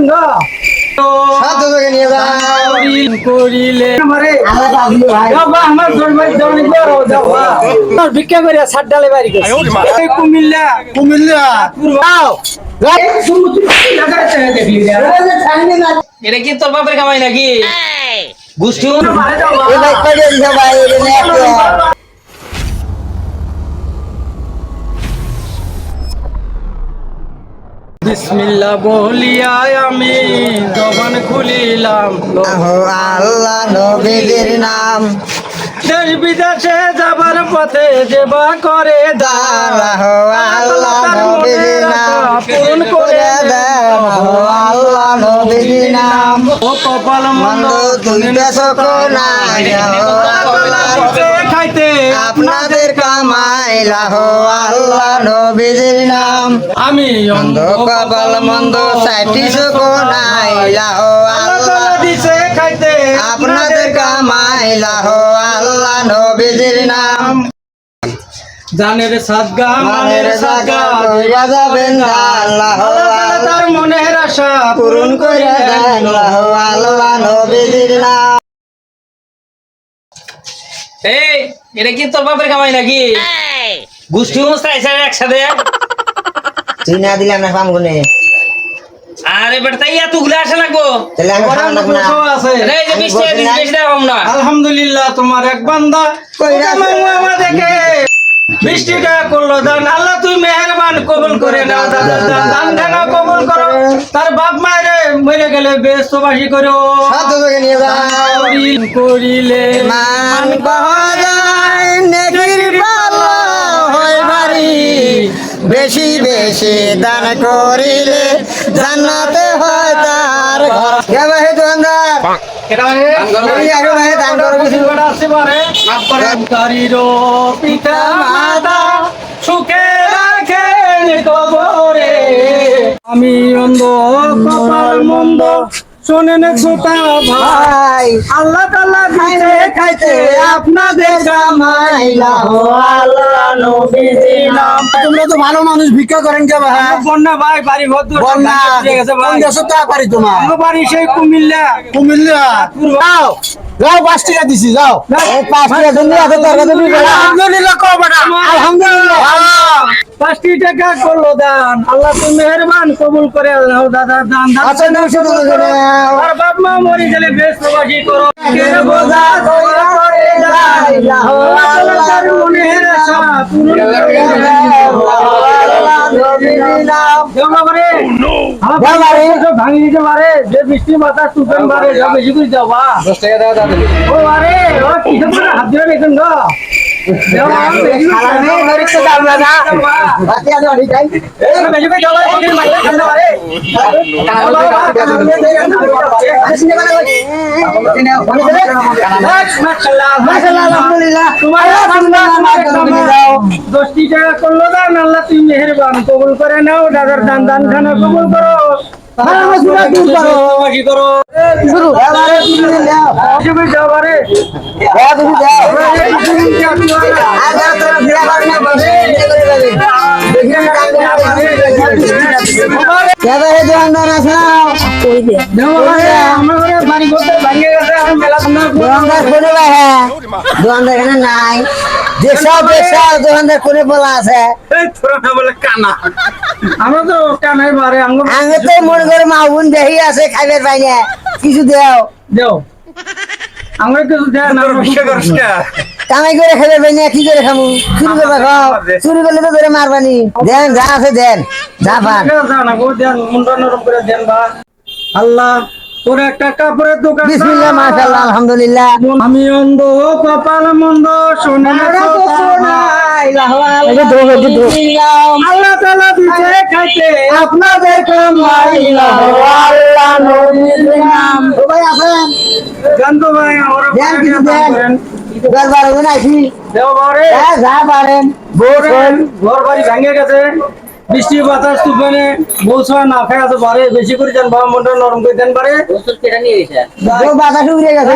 দেখেন গো। সাথে তোকে নিয়ে যা করিলে আমারে। আল্লাহ পাবলি ভাই। বাবা আমার জন্মাই জন্মাই বড় যাবা আমার ভিক্ষা করে সাত ডালে বাড়ি কুমিল্লা। কুমিল্লা। এটা কি তোর বাপের কামাই নাকি? গোষ্ঠী বিসমিল্লাহ বলিয়া আমি জবান খুলিলাম। আল্লাহ নবীর নাম। দেশ বিদেশে যাবার পথে যেবা করে দান। আহো আল্লাহ নবীর নাম। পূরণ করে দেন। আল্লাহ নবীর নাম। ও কপাল মন্দ দুই দেশক নাই। খাইতে আপনাদের আল্লাহ নবীর নাম। আমি মন্দ কপাল মন্দ সাইটি সুখ আল্লাহ। আল্লাহ তাআলা দিছে খাইতে আপনাদের কামাইলা আল্লাহ নবীর নাম। জানের সাদগা মানের সাদগা যাবেন আল্লাহ তার মনের আশা পূরণ দেন আল্লাহ নাম। এই এটা কি তোর বাপের কামাই নাকি? গোষ্ঠী অনুষ্ঠান এসে একসাথে? তুই না দিলে আমরা পাম গুনে আরে বেটা তুগুলো আসে লাগবো তাহলে আমি খাম না আছে। রে যে আমি বৃষ্টি বলছি না। বেশি দেখাম না। আলহামদুলিল্লাহ তোমার এক বান্দা কইরা ওকে মামু আমার দেখে বৃষ্টিটা করল দান। আল্লাহ তুই মেহেরবান কবুল করে নাও দাদা দান দান দানা কবুল করো। তার বাপ মায়ের মরে গেলে করো। তোকে নিয়ে যা করিল মান বহরায় নেকির পালা হয় বাড়ি বেশি বেশি দান করিলে জান্নাতে হয় তার ঘর। পিতা মাতা সুখে রাখে কবরে আমি অন্ধ কপাল মন্দ। শোনেন শ্রোতা ভাই আল্লাহ তাআলা খাইতে খাইতে আপনাদের মাইলা হো আল্লাহ নবীজি নাম। তোমরা তো ভালো মানুষ ভিক্ষা করেন কে ভাই? বন্যা ভাই বাড়ি ভদ্র বন্যা। কোন দেশে তা পারি তোমার? বাড়ি সেই কুমিল্লা। কুমিল্লা? যাও পাঁচ টাকা দিছি যাও। এই পাঁচ টাকা জন্য এত তর্ক তুমি আলহামদুলিল্লাহ কও বেটা। আলহামদুলিল্লাহ। পাঁচটি টাকা করল দান। আল্লাহ তুমি মেহরবান কবুল করে নাও দাদা দান আচ্ছা দুশো টাকা করে। আর বাপ মা মরে গেলে বেশ প্রবাসী করো কেন বোঝা কইরা করে যাই আল্লাহ তার মনের আশা পূরণ করে দেওয়া পারে আমার বাড়ি সব ভাঙি দিতে পারে যে বৃষ্টি বাতাস তুফান পারে বেশি করে যাবা ও আরে ও হাত দেখুন গো দেওয়া যাবে না। যাবা। বাতি আছে অনেক টাইম। দশটি টাকা করল দান আল্লাহ তুমি মেহেরবান কবুল করে নাও দাদার দান দান খানা কবুল করো হ্যাঁ, করো। দোকানদার কোনে এখানে নাই দেশাও দেশাও দোকানদার কোনে বলা আছে আমরা তো কানাই বারে আঙ্গ আমি তো মনে করে মাউন দেহি আছে খাইবে পাই কিছু দেও দেও আমরা কিছু দেয় না কামাই করে খাইবে পাই না কি করে খামু? চুরি করবে খাও চুরি করলে তো ধরে মারবানি। দেন যা আছে দেন যা পান। আল্লাহ তোর একটা কাপড়ের দোকান বিসমিল্লাহ মাশাআল্লাহ আলহামদুলিল্লাহ। আমি অন্ধ কপাল মন্দ শোনে না কথা আল্লাহ খাইতে আপনাদের কামাই আল্লাহ নবীর নাম। ভাই আছেন জানতো ভাই আমার হবে হ্যাঁ যা পারেন ঘর বাড়ি ভেঙে গেছে বৃষ্টি বাতাস তুফানে বৌসা না খায় আছে পারে বেশি করে যান বাবা মনটা নরম করে দেন ও বাতাস উড়ে গেছে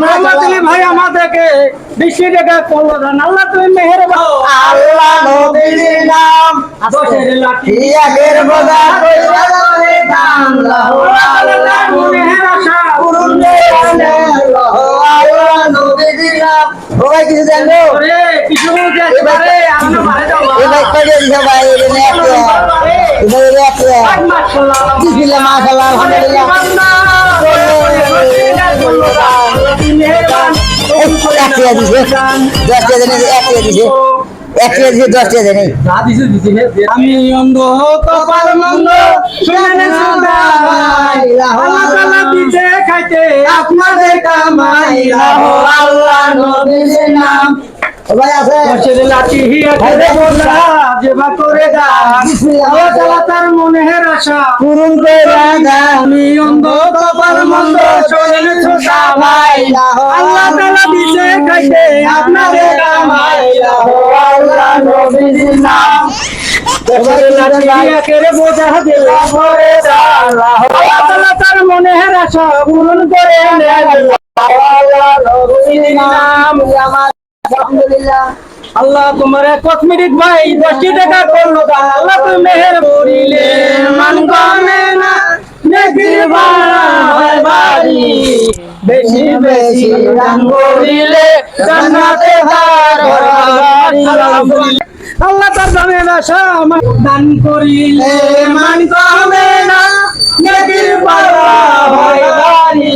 মানে আল্লাহ ভাই আমাদেরকে বৃষ্টি করল আল্লাহ তুমি মেহের আল্লাহ নবীর নাম দশের লাঠি ইয়াকের বোঝা কইরা দাম লাহো আল্লাহ মেহের আশা পূরণ আমি অন্ধ কপাল মন্দ শুনে আল্লাহ দিতে আপনাদের কামাই লাহো আল্লাহ নবীর নাম। ভাই আছে? দশের লাঠি বলা যেবা করে দান। আল্লাহ তাআলা তার মনের আশা। পূরণ করে দাও আমি অন্ধ কপাল মন্দ শুনে সবাই আল্লাহ তাআলা দিতে খাইতে আপনাদের কামাই লাহো আল্লাহ নবীর নাম। মনে পূরণ করে আল্লাহ তোমার কসমেটিক ভাই দশটি টাকা করল আল্লাহ তুমি মেহের করিলে মান কমে না বেশি বেশি করিলে জান্নাতে বাড়ি। আল্লাহ তার দানের আশা আমার দান করিলে মান কমে না। নেকির ভাড়া হয় বাড়ি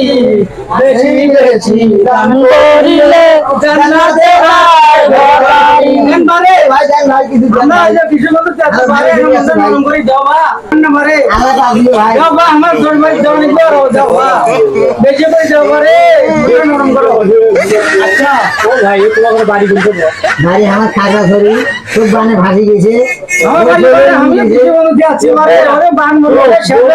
বেশি বেশি দান করিলে জান্নাতে তার ঘর বাড়ি। এবারে ভাইজান ভাই কিছু আমরা যে কিছু করে নম্বরে আমরা পাবলি ভাই দেওয়া আমার জন্মাই জনি করো বেশি করে রে নরম করো আচ্ছা ও ভাই বাড়ি গুনতে ভাই আমার খাগা ধরি বানে ভাসি গেছে আমার বাড়ি আমি কিছু মানুষ যাচ্ছি আরে বান বলে সামনে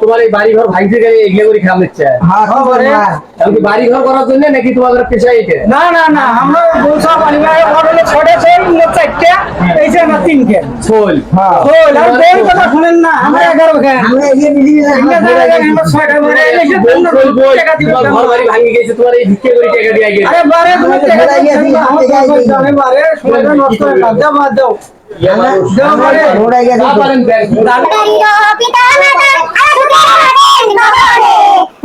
তোমার এই বাড়ি ঘর ভাঙতে গেলে এগুলো করে খাম দিচ্ছে। হ্যাঁ খবরে এমনকি বাড়ি ঘর করার জন্য নাকি তোমাদের পেশা এটা না না না আমরা বলছা বাড়ি গায়ে ঘরে ছড়ে ছড়ে না চারটে এই যে না তিনটে। শোল হ্যাঁ। ও লাল দেন কথা শুনেন না আমরা এগারো খান আমরা এগিয়ে দিদি আমরা জায়গায় করে এসে বল, বল, বল। টাকা দিব ঘর বাড়ি ভাঙে গেছে তোমার এই ভিক্ষে করে টাকা দিয়ে গেছে। আরে বারে তুমি টাকা দিয়ে বারে সময়টা নষ্ট হয়ে দাও। দাও দাও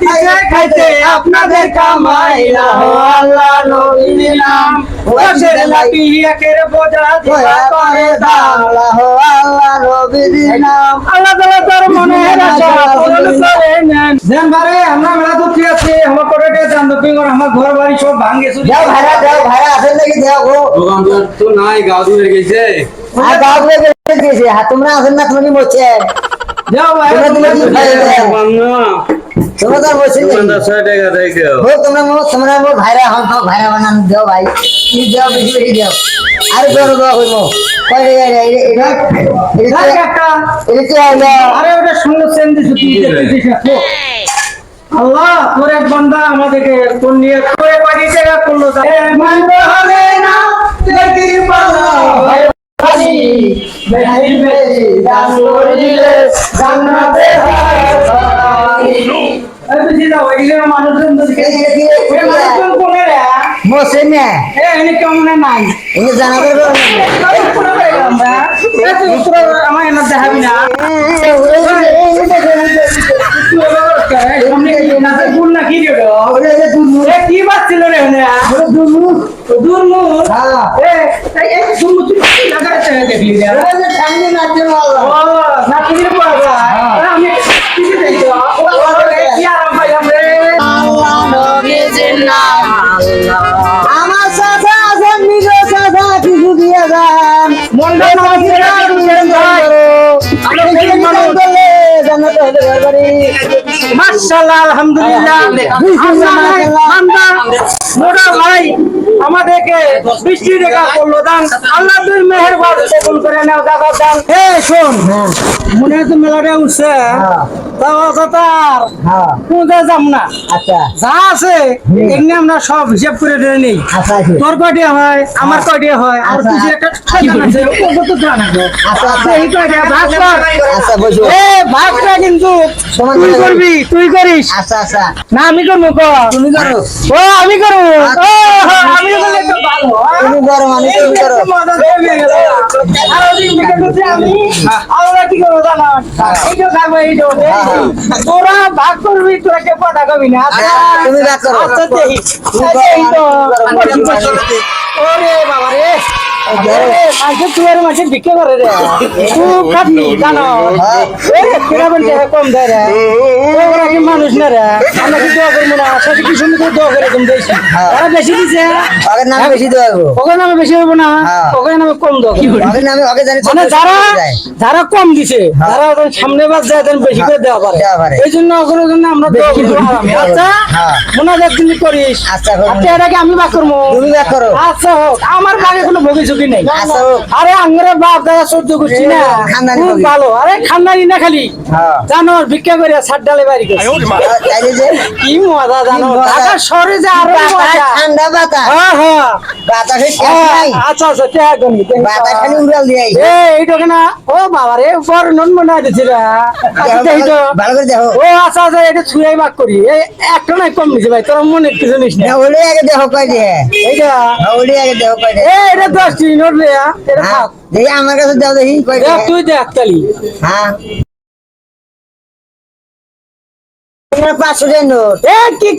দিছে খাইতে আপনাদের কামাই না আল্লাহ নবীর নাম। ওদের লাঠি একের বোঝা দিবা করে দাও আল্লাহ আল্লাহ নবীর নাম। আল্লাহ তাআলা তার মনে আশা পূরণ করে নেন বারে আমরা মেলা দুঃখী আছি আমার কোটাতে জান দুঃখী করে আমার ঘর বাড়ি সব ভাঙে চুরি যাও ভাড়া যাও ভাড়া আসেন নাকি যাও গো দোকানদার তো নাই গাও দিয়ে গেছে। আর গাঁও থেকে গেছে হ্যাঁ তোমরা আসেন না তুমি বলছে যাও ভাই তোমরা কি খাই তোমরা তো কেউ ও তোমরা মো তোমরা মো ভাইরা হন তো ভাইরা বানান দাও ভাই কি দাও বেশি বেশি দাও আর বড় দাও হইবো কয় রে রে এটা এটা একটা এটা হলো আরে ওটা সুন্দর সেন দিছো তুই দেখতেছিস আল্লাহ তোর এক বান্দা আমাদেরকে কোন নিয়ে করে বাড়ি জায়গা করল তা- হবে না দেখি পালা বেশি বেশি দান করে জান্নাতে হয় কি এ নে এনে জানা করবে। এ তুই আমার দেখাবি না না বাজছিল রে ওনে? দুর্মুখ। হ্যাঁ এ, এই তুই দেখলি রে? সামনে নাচতে বলল ও, মাশাআল্লাহ আলহামদুলিল্লাহ মোটা ভাই আমাদেরকে বৃষ্টি দেখা করল দান। আল্লাহ তুই মেহেরবান কবুল করে নাও দাদা দান। হে শোন। মনে তো মেলাটা উঠছে। হ্যাঁ। সব হিসাব করে নেই। তোর কয়টিয়া হয়? আমার কয়টিয়া হয়? আর আচ্ছা। একটা আচ্ছা, আচ্ছা। এ ভাগটা কিন্তু। তুই করবি তুই করিস। আচ্ছা আচ্ছা। না আমি করব কর তুমি করো। ও আমি করব। তুমি করো মানে তুমি করো আমরা কি করব জানো? এইটা খাব, এইটা তোরা ভাগ করবি তোরা না। তুমি করো। আচ্ছা দেখি। ওরে বাবা রে ওরে, মাঝে তুই আর মাঝে বিক্রি করে রে খুব খাটনি জানো হ্যাঁ। বলতে কম দেয় রে ওরা কি মানুষ না রে আমরা কি দোয়া করব না সাথে কি সুন্দর করে দোয়া করে তুমি দিয়েছি হ্যাঁ। ওরা বেশি দিছে আগের নামে বেশি দেওয়া গো ওখানে নামে বেশি হইব না হ্যাঁ। নামে কম নামে জানি মানে যারা যারা কম দিছে যারা সামনে বাদ যায় বেশি করে দেওয়া পারে এই জন্য আমরা দোয়া করব আচ্ছা হ্যাঁ। মনে হয় করিস আচ্ছা। আচ্ছা এটাকে আমি বাক করব তুমি ভাগ করো আচ্ছা হোক আমার বাগে কোনো ভোগী সুযোগই আরে আঙ্গরে বাপ দাদা সহ্য করছি না। খুব ভালো। আরে খান্নারি না খালি। জানোর ভিক্ষা করে সাত ডালে বাড়ি কি মজা জানো ঢাকা যে আরও ঠান্ডা বাতাস। হ্যাঁ হ্যাঁ। বাতাসে হ্যাঁ, আচ্ছা, আচ্ছা, ও বাবা রে উপর নন মনে দিছিল। আচ্ছা, ভালো ও আচ্ছা আচ্ছা এটা ছুঁয়াই বাক করি। এই একটা নাই কম দিছে কিছু নিস না। ওলি আগে দেখো কই ওলি আগে দেখো কই দিয়ে এই এটা সিনোর রেয়া এটা খাক দেই আমার কাছে দাও দেই তুই দেখ খালি হ্যাঁ। কি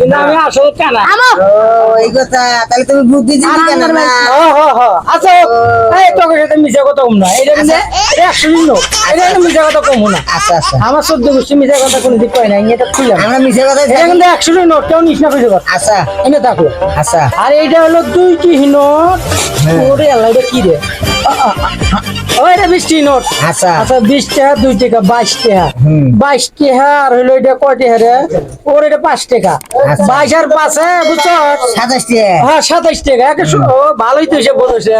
কিন্তু আমি আসলে কানা এই কথা তাহলে তুমি কেন না? আচ্ছা এই তোকে সাথে মিশা কথা কম না। এটা কিন্তু একশো দিন লোক এটা কিন্তু মিশা কথা কম না। আচ্ছা আচ্ছা। আমার সদ্য গোষ্ঠী মিশা কথা কোনো দিক কয় নাই এটা খুললাম আমরা মিশে কথা এটা কিন্তু একশো দিন নোট কেউ নিস না কিছু কথা আচ্ছা। এনে থাকল। আচ্ছা। আর এইটা হলো দুইটি নোট। ওরে আল্লাহ এটা কি রে? আ, আ, আ, ও এটা বৃষ্টি নোট। আচ্ছা। আচ্ছা বিশ টাকা দুই টাকা বাইশ টাকা। বাইশ টাকা আর হইল এটা কয় টাকা রে? ওর এটা পাঁচ টাকা। আচ্ছা। বাইশ আর পাঁচে বুঝছ? সাতাশ টাকা। হ্যাঁ সাতাইশ টাকা। ভালোই তো সে বলেছে।